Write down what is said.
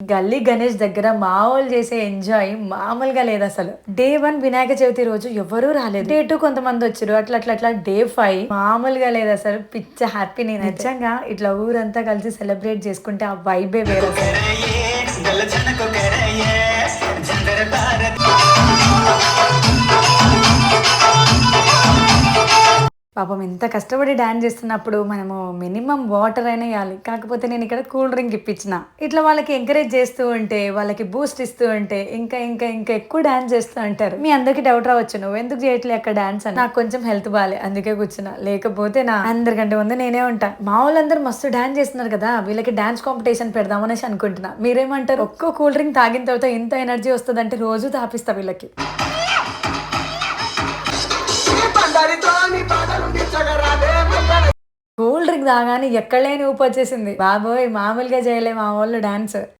గల్లీ గణేష్ దగ్గర మామూలు చేసే ఎంజాయ్ మామూలుగా లేదు అసలు. డే వన్ వినాయక చవితి రోజు ఎవరూ రాలేదు. డే టూ కొంతమంది వచ్చారు అట్లా అట్లా అట్లా డే ఫైవ్ మామూలుగా లేదు అసలు. పిచ్చ హ్యాపీ నేను నిజంగా ఇట్లా ఊరంతా కలిసి సెలబ్రేట్ చేసుకుంటే ఆ వైబే వేరే పాపం ఇంత కష్టపడి డ్యాన్స్ చేస్తున్నప్పుడు మనము మినిమం వాటర్ అయినా ఇవ్వాలి. కాకపోతే నేను ఇక్కడ కూల్ డ్రింక్ ఇప్పించిన. ఇట్లా వాళ్ళకి ఎంకరేజ్ చేస్తూ ఉంటే వాళ్ళకి బూస్ట్ ఇస్తూ ఉంటే ఇంకా ఇంకా ఇంకా ఎక్కువ డ్యాన్స్ చేస్తూ ఉంటారు. మీ అందరికి డౌట్ రావచ్చు. నువ్వు ఎందుకు చేయట్లే అక్కడ డాన్స్? అని. నాకు కొంచెం హెల్త్ బాగాలే అందుకే కూర్చున్నా. లేకపోతే నా అందరికంటే ముందు నేనే ఉంటా. మా వాళ్ళందరూ మస్తు డ్యాన్స్ చేస్తున్నారు కదా వీళ్ళకి డ్యాన్స్ కాంపిటీషన్ పెడదాం అనేసి అనుకుంటున్నా. మీరేమంటారు? ఒక్కో కూల్ డ్రింక్ తాగిన తర్వాత ఇంత ఎనర్జీ వస్తుందంటే రోజు తాపిస్తా వీళ్ళకి. కూల్ దాగానే ఎక్కడ లేని ఊపు వచ్చేసింది. బాబోయ్ మామూలుగా చేయలే మా వాళ్ళు డాన్స్.